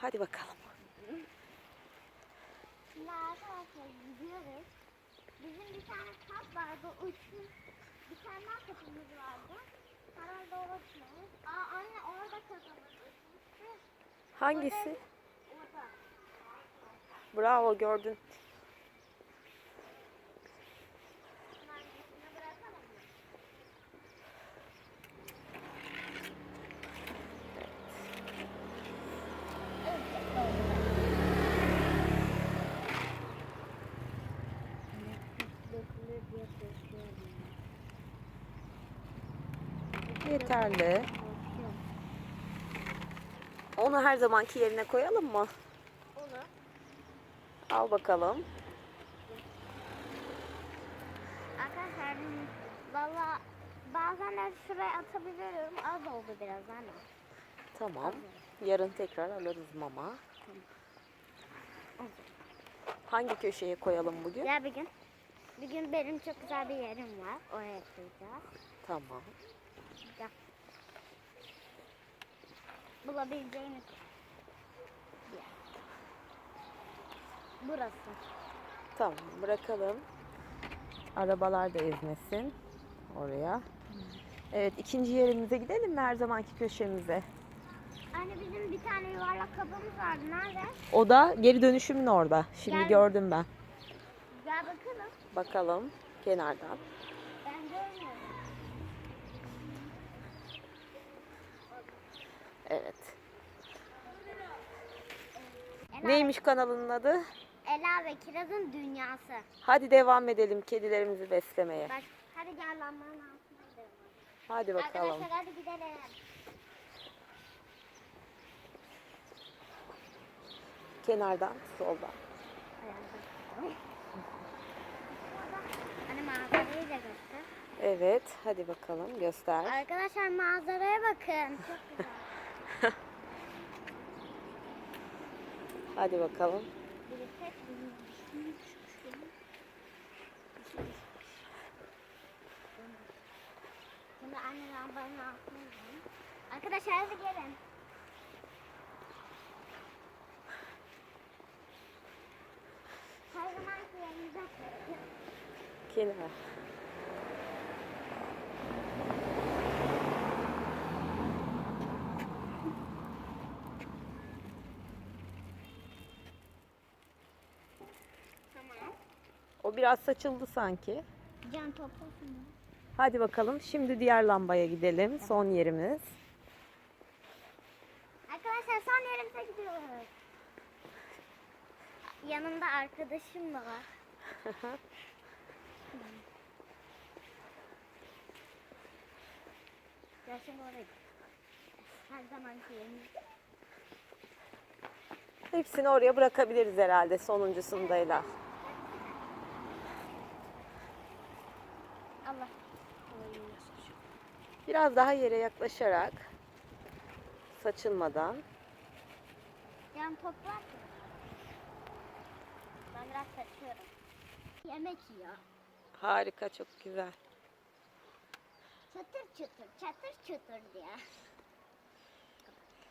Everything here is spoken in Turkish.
Hadi bakalım. Şimdi arkadaşlar gidiyoruz. Bizim bir tane kap vardı. Uçlu. Bir tane daha kapımız vardı. Herhalde o uçmamış. Aa anne orada kapımız. Hangisi? Orada. Bravo gördün. Bunların üstüne bırakalım mı? Yeterli. Onu her zamanki yerine koyalım mı? Olur. Al bakalım. Arkadaşlar valla bazen de şuraya atabiliyorum. Az oldu biraz anne. Tamam. Yarın tekrar alırız mama. Hangi köşeye koyalım bugün? Ya bir gün. Bir gün benim çok güzel bir yerim var. Oraya koyacağız. Tamam. Gel. Bulabileceğiniz bir yer. Burası. Tamam bırakalım. Arabalar da ezmesin oraya. Evet ikinci yerimize gidelim mi her zamanki köşemize? Anne bizim bir tane yuvarlak kabımız vardı. Nerede? O da geri dönüşümün orada. Şimdi Gel. gördüm ben. Gel bakalım. Bakalım kenardan. Ben görmüyorum. Evet. Ela, Neymiş kanalının adı? Ela ve Kiraz'ın dünyası. Hadi devam edelim kedilerimizi beslemeye. Bak hadi gel lambanın altına gidelim. Hadi bakalım. Arkadaşlar hadi gidelim. Kenardan, soldan. Hani manzarayı da göster. Evet, hadi bakalım göster. Arkadaşlar manzaraya bakın. Çok güzel. Hadi bakalım. Altına. Arkadaşlar hadi gelin. Her zamanki yerimize. Kenar. Tamam. O biraz saçıldı sanki. Can toplasın mı? Hadi bakalım. Şimdi diğer lambaya gidelim. Son yerimiz. Arkadaşlar son yerimize gidiyoruz. Yanımda arkadaşım da var. Ya şimdi oraya. Her zamanki yerimizde. Hepsini oraya bırakabiliriz herhalde sonuncusundayla. Allah. Biraz daha yere yaklaşarak saçılmadan. Can toplar mı? Ben biraz kaçıyorum. Yemek yiyor. Harika, çok güzel. Çatır çatır, çatır çatır diye.